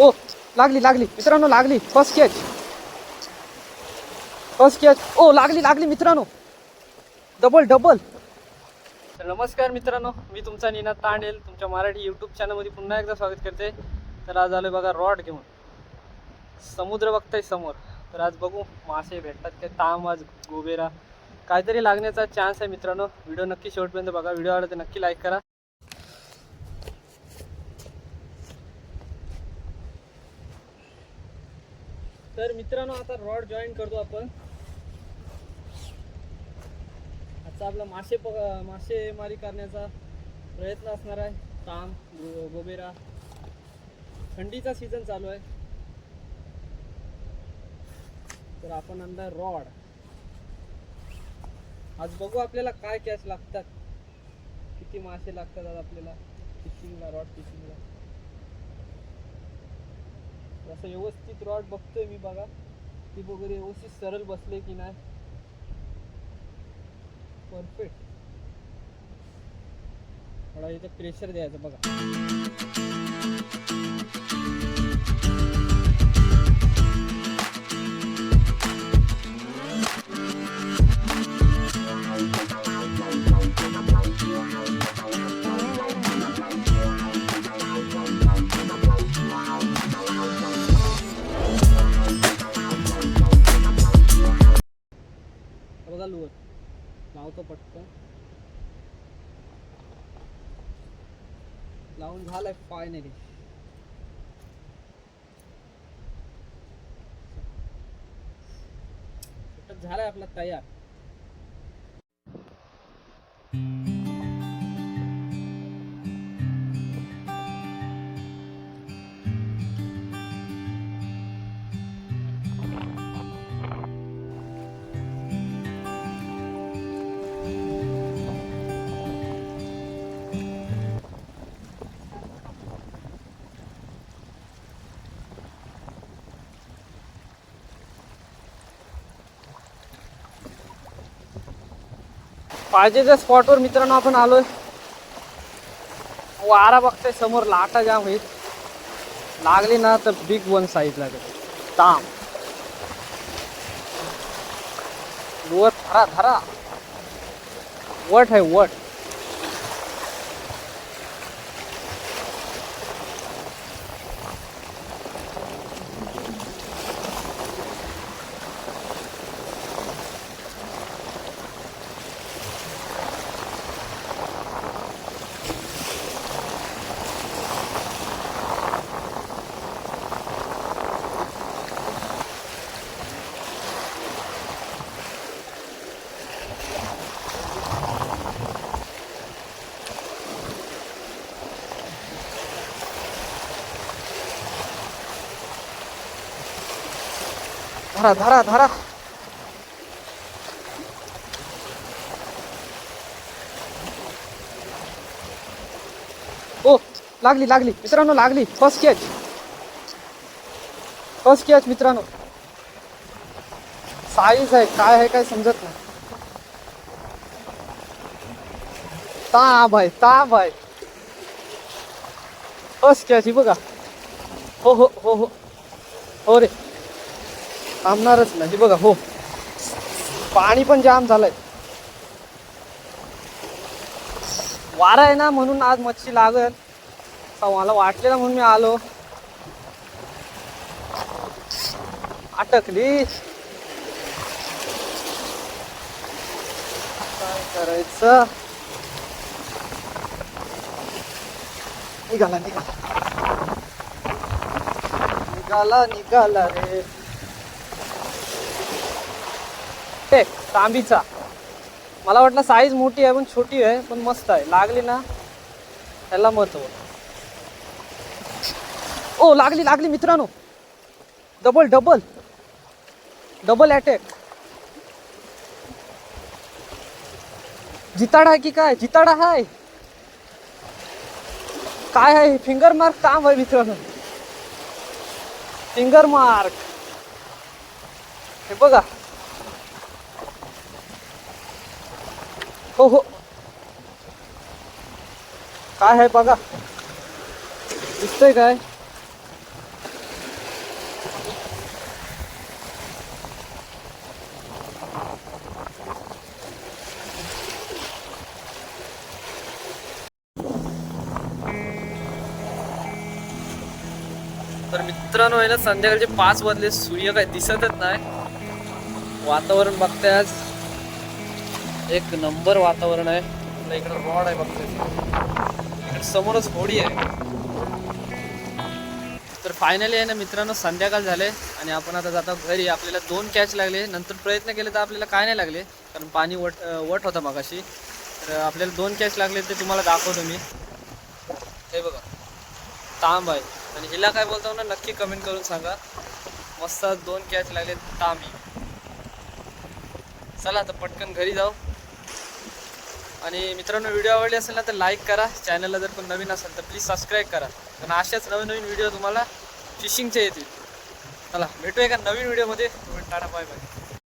ओ लागली लागली. मित्रांनो लागली. फर्स्ट कॅच फर्स्ट कॅच ओ लागली लागली मित्रांनो. डबल डबल तर नमस्कार मित्रांनो मी तुमचा निनाद तांडेल. तुमच्या मराठी यूट्यूब चॅनलमध्ये पुन्हा एकदा स्वागत करते. तर आज आलोय बघा रॉड घेऊन. समुद्र बघताय समोर. तर आज बघू मासे भेटतात काय ताम आज गोबेरा. काहीतरी लागण्याचा चान्स आहे मित्रांनो. व्हिडिओ नक्की शेवटपर्यंत बघा. व्हिडिओ आवडला तर नक्की लाईक करा. तर मित्रांनो आता रॉड जॉईन करतो आपण. आजचा आपला मासे पक मासेमारी करण्याचा प्रयत्न असणार आहे. ताम गोबेरा. थंडीचा सीझन चालू आहे. तर आपण आणला रॉड. आज बघू आपल्याला काय कॅच लागतात. किती मासे लागतात आज आपल्याला फिशिंगला रॉड फिशिंगला असं व्यवस्थित रॉड बघतोय मी बघा. ती वगैरे व्यवस्थित सरळ बसले की नाही. परफेक्ट थोडा इथं प्रेशर द्यायचं बघा बघा. लावतो पटकन. लावून झालंय फायनली झालाय आपला तयार. पाहिजे त्या स्पॉटवर मित्रांनो आपण आलोय. वारा बघताय समोर लाटा जाम होईल लागली ना तर बिग वन साईज लागेल. ताम वर धरा धरा. वट आहे वट. धरा धरा धरा. ओ लागली लागली. मित्रांनो लागली. फर्स्ट कॅच फर्स्ट कॅच मित्रांनो. साईज आहे काय आहे काय समजत नाही. ताब आहे ताब आहे. फर्स्ट कॅच ही बघा. हो हो हो हो. हो रे. थांबणारच नाही. बघा हो. पाणी पण जाम झालंय. वारा आहे ना म्हणून आज मच्छी लागल. मला वाटलेलं म्हणून मी आलो. अटकली. काय करायचं? निघाला निघाला. निघाला निघाला रे. ते तांबीचा. मला वाटलं साईज मोठी आहे पण छोटी आहे पण मस्त आहे. लागली ना त्याला महत्त्व. ओ लागली लागली मित्रांनो. डबल डबल डबल अटॅक जिताडा आहे की काय? जिताडा आहे काय आहे? फिंगर मार्क काम आहे मित्रांनो. फिंगर मार्क हे बघा. हो हो. काय आहे बघा. दिसतंय काय? तर मित्रांनो आहे ना संध्याकाळचे पाच वाजले. सूर्य काय दिसतच नाही. वातावरण बघताय आज. एक नंबर वातावरण आहे. आपल्या इकडे रॉड आहे इकडे समोरच होडी आहे. तर फायनली आहे ना मित्रांनो संध्याकाळ झाले आणि आपण आता जातो घरी. आपल्याला दोन कॅच लागले. नंतर प्रयत्न केले तर आपल्याला काय नाही लागले कारण पाणी वट वट होता मगाशी. तर आपल्याला दोन कॅच लागले ते तुम्हाला दाखवतो मी. हे बघा. तांब आहे. आणि हिला काय बोलतो ना नक्की कमेंट करून सांगा. मस्त दोन कॅच लागले तांबी. चला आता पटकन घरी जाऊ. आणि मित्रांनो व्हिडिओ आवडली असेल ना तर लाईक करा. चॅनलला जर कोण नवीन असेल तर प्लीज सबस्क्राईब करा. कारण अशाच नवीन नवीन व्हिडिओ तुम्हाला फिशिंगचे येतील. चला भेटूया का नवीन व्हिडिओमध्ये टाटा बाय बाय